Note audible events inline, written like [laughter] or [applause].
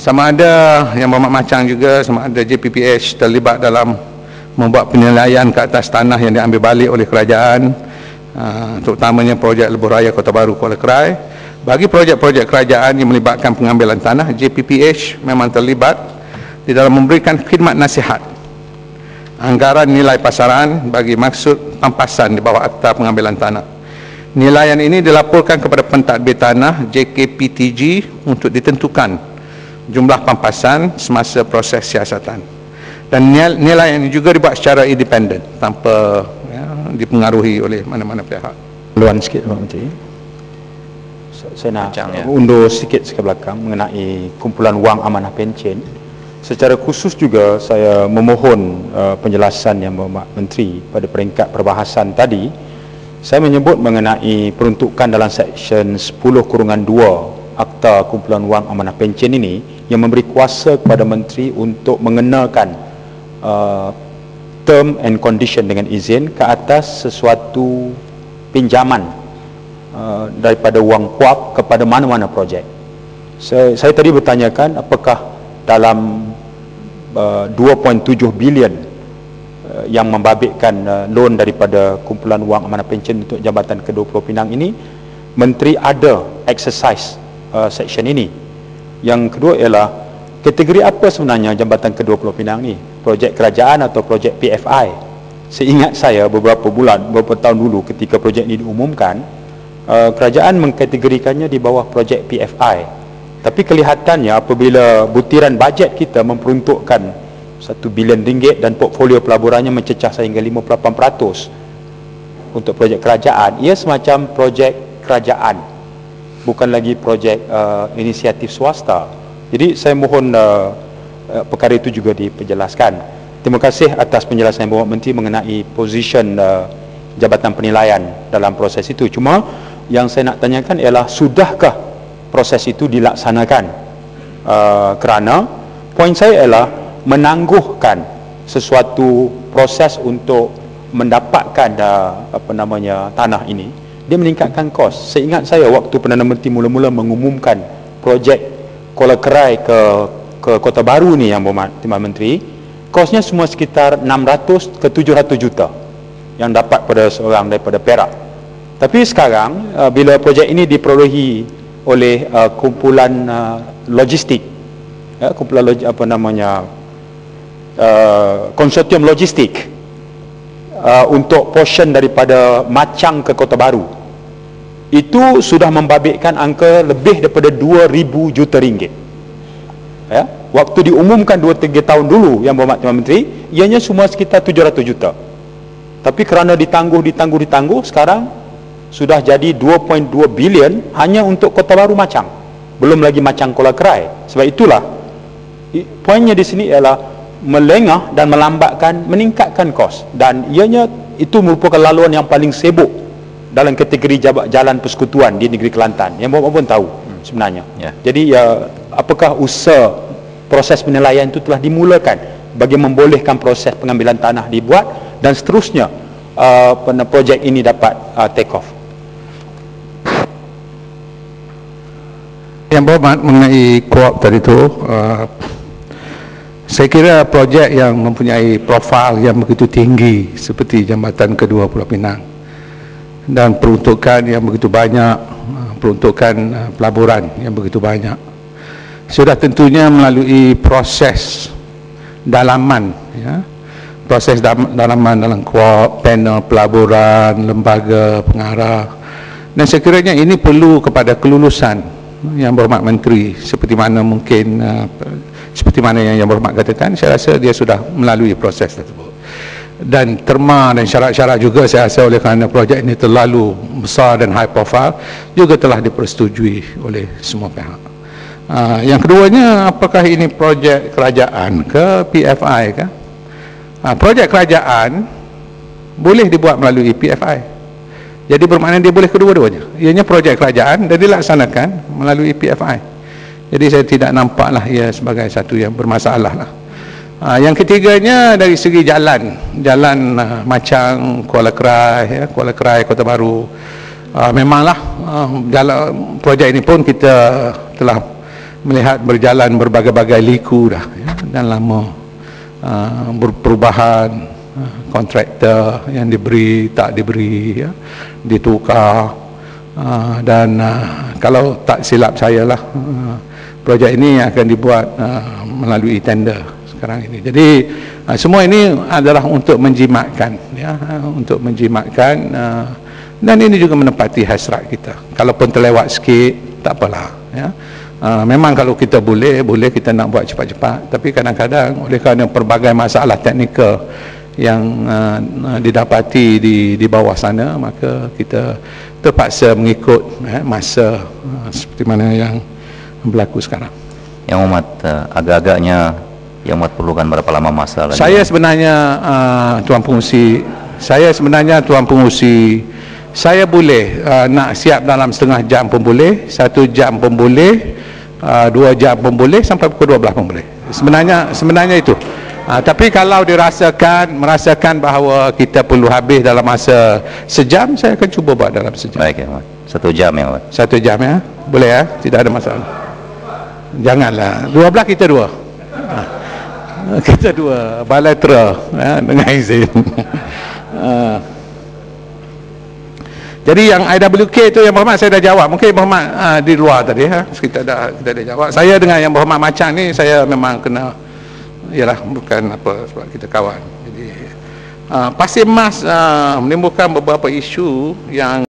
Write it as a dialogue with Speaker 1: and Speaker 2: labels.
Speaker 1: sama ada yang bermakna macam juga sama ada JPPH terlibat dalam membuat penilaian ke atas tanah yang diambil balik oleh kerajaan uh, terutamanya projek Lebuh Raya Kota Baru Kuala Krai bagi projek-projek kerajaan yang melibatkan pengambilan tanah JPPH memang terlibat di dalam memberikan khidmat nasihat anggaran nilai pasaran bagi maksud pampasan di bawah akta pengambilan tanah. Nilaian ini dilaporkan kepada pentadbir tanah JKPTG untuk ditentukan jumlah pampasan semasa proses siasatan. Dan nilai ini juga dibuat secara independen tanpa ya, dipengaruhi oleh mana-mana pihak.
Speaker 2: Luan sikit Pak Menteri. Saya nak Macam, ya. undur sikit ke belakang mengenai kumpulan wang amanah pencen. Secara khusus juga saya memohon uh, penjelasan yang Bapak Menteri pada peringkat perbahasan tadi. Saya menyebut mengenai peruntukan dalam seksyen 10 kurungan 2 Akta Kumpulan Wang Amanah Pencen ini yang memberi kuasa kepada menteri untuk mengenakan uh, term and condition dengan izin ke atas sesuatu pinjaman uh, daripada wang kuap kepada mana-mana projek. Saya, saya tadi bertanyakan apakah dalam uh, 2.7 bilion uh, yang membabitkan uh, loan daripada kumpulan wang amanah pencen untuk Jabatan Kedua Pulau Pinang ini menteri ada exercise uh, section ini. Yang kedua ialah kategori apa sebenarnya Jambatan Kedua Pulau Pinang ni? Projek kerajaan atau projek PFI? Seingat saya beberapa bulan, beberapa tahun dulu ketika projek ini diumumkan, uh, kerajaan mengkategorikannya di bawah projek PFI. Tapi kelihatannya apabila butiran bajet kita memperuntukkan 1 bilion ringgit dan portfolio pelaburannya mencecah sehingga 58% untuk projek kerajaan, ia semacam projek kerajaan bukan lagi projek uh, inisiatif swasta. Jadi saya mohon uh, uh, perkara itu juga diperjelaskan. Terima kasih atas penjelasan Bapak Menteri mengenai position uh, Jabatan Penilaian dalam proses itu. Cuma yang saya nak tanyakan ialah sudahkah proses itu dilaksanakan? Uh, kerana poin saya ialah menangguhkan sesuatu proses untuk mendapatkan uh, apa namanya tanah ini dia meningkatkan kos. Saya ingat saya waktu Perdana Menteri mula-mula mengumumkan projek Kuala Kerai ke ke Kota Baru ni yang Timbalan Menteri, kosnya semua sekitar 600 ke 700 juta yang dapat pada seorang daripada Perak. Tapi sekarang uh, bila projek ini diperolehi oleh uh, kumpulan uh, logistik ya, kumpulan log, apa namanya uh, konsortium logistik uh, untuk portion daripada Macang ke Kota Baru itu sudah membabitkan angka lebih daripada 2000 juta ringgit. Ya waktu diumumkan 2 3 tahun dulu yang berhormat Tuan Menteri ianya semua sekitar 700 juta. Tapi kerana ditangguh ditangguh ditangguh sekarang sudah jadi 2.2 bilion hanya untuk Kota Baru Macang. Belum lagi Macang Kuala Kerai. Sebab itulah poinnya di sini ialah melengah dan melambatkan meningkatkan kos. Dan ianya itu merupakan laluan yang paling sibuk dalam kategori jalan persekutuan di negeri Kelantan. Yang bapak pun tahu hmm. sebenarnya. Ya. jadi ya apakah usaha proses penilaian itu telah dimulakan? Bagi membolehkan proses pengambilan tanah dibuat? Dan seterusnya uh, projek ini dapat uh, take off?
Speaker 1: Yang berhormat mengenai koop tadi itu uh, saya kira projek yang mempunyai profil yang begitu tinggi seperti jambatan kedua Pulau Pinang dan peruntukan yang begitu banyak peruntukan uh, pelaburan yang begitu banyak. Sudah tentunya melalui proses dalaman ya. Proses dalaman dalam kuap, panel pelaburan, lembaga pengarah. Dan sekiranya ini perlu kepada kelulusan yang berhormat menteri seperti mana mungkin uh, seperti mana yang yang berhormat katakan saya rasa dia sudah melalui proses tersebut dan terma dan syarat-syarat juga saya rasa oleh kerana projek ini terlalu besar dan high profile juga telah dipersetujui oleh semua pihak. Uh, yang keduanya apakah ini projek kerajaan ke PFI ke? Uh, projek kerajaan boleh dibuat melalui PFI jadi bermakna dia boleh kedua-duanya. Ianya projek kerajaan dan dilaksanakan melalui PFI jadi saya tidak nampaklah ia sebagai satu yang bermasalah lah Ha, yang ketiganya dari segi jalan, jalan uh, macam Kuala Kerai, ya, Kuala Kerai, Kota Baru. Uh, memanglah uh, jalan projek ini pun kita telah melihat berjalan berbagai-bagai liku dah ya, dan lama uh, berperubahan uh, kontraktor yang diberi tak diberi ya, ditukar uh, dan uh, kalau tak silap saya lah uh, projek ini akan dibuat uh, melalui tender sekarang ini jadi uh, semua ini adalah untuk menjimatkan ya, uh, untuk menjimatkan uh, dan ini juga menepati hasrat kita kalaupun terlewat sikit tak apalah ya Uh, memang kalau kita boleh, boleh kita nak buat cepat-cepat. Tapi kadang-kadang oleh kerana pelbagai masalah teknikal yang uh, didapati di di bawah sana, maka kita terpaksa mengikut eh, masa uh, seperti mana yang berlaku sekarang.
Speaker 3: Yang umat uh, agak-agaknya yang umat perlukan berapa lama masa
Speaker 1: lagi? Saya sebenarnya uh, tuan pengusi, saya sebenarnya tuan pengusi saya boleh uh, nak siap dalam setengah jam pun boleh, satu jam pun boleh, uh, dua jam pun boleh sampai pukul 12 pun boleh. Sebenarnya sebenarnya itu. Uh, tapi kalau dirasakan merasakan bahawa kita perlu habis dalam masa sejam saya akan cuba buat dalam sejam.
Speaker 3: Baik ya satu jam ya Mat.
Speaker 1: satu jam ya. Boleh ya? Tidak ada masalah. Janganlah. Dua belah kita dua [laughs] kita dua bilateral ya, dengan izin uh, [laughs] Jadi yang IWK itu yang Muhammad saya dah jawab. Mungkin Muhammad uh, di luar tadi ha. Kita dah kita dah jawab. Saya dengan yang Muhammad macam ni saya memang kena ialah bukan apa sebab kita kawan. Jadi uh, pasir emas uh, menimbulkan beberapa isu yang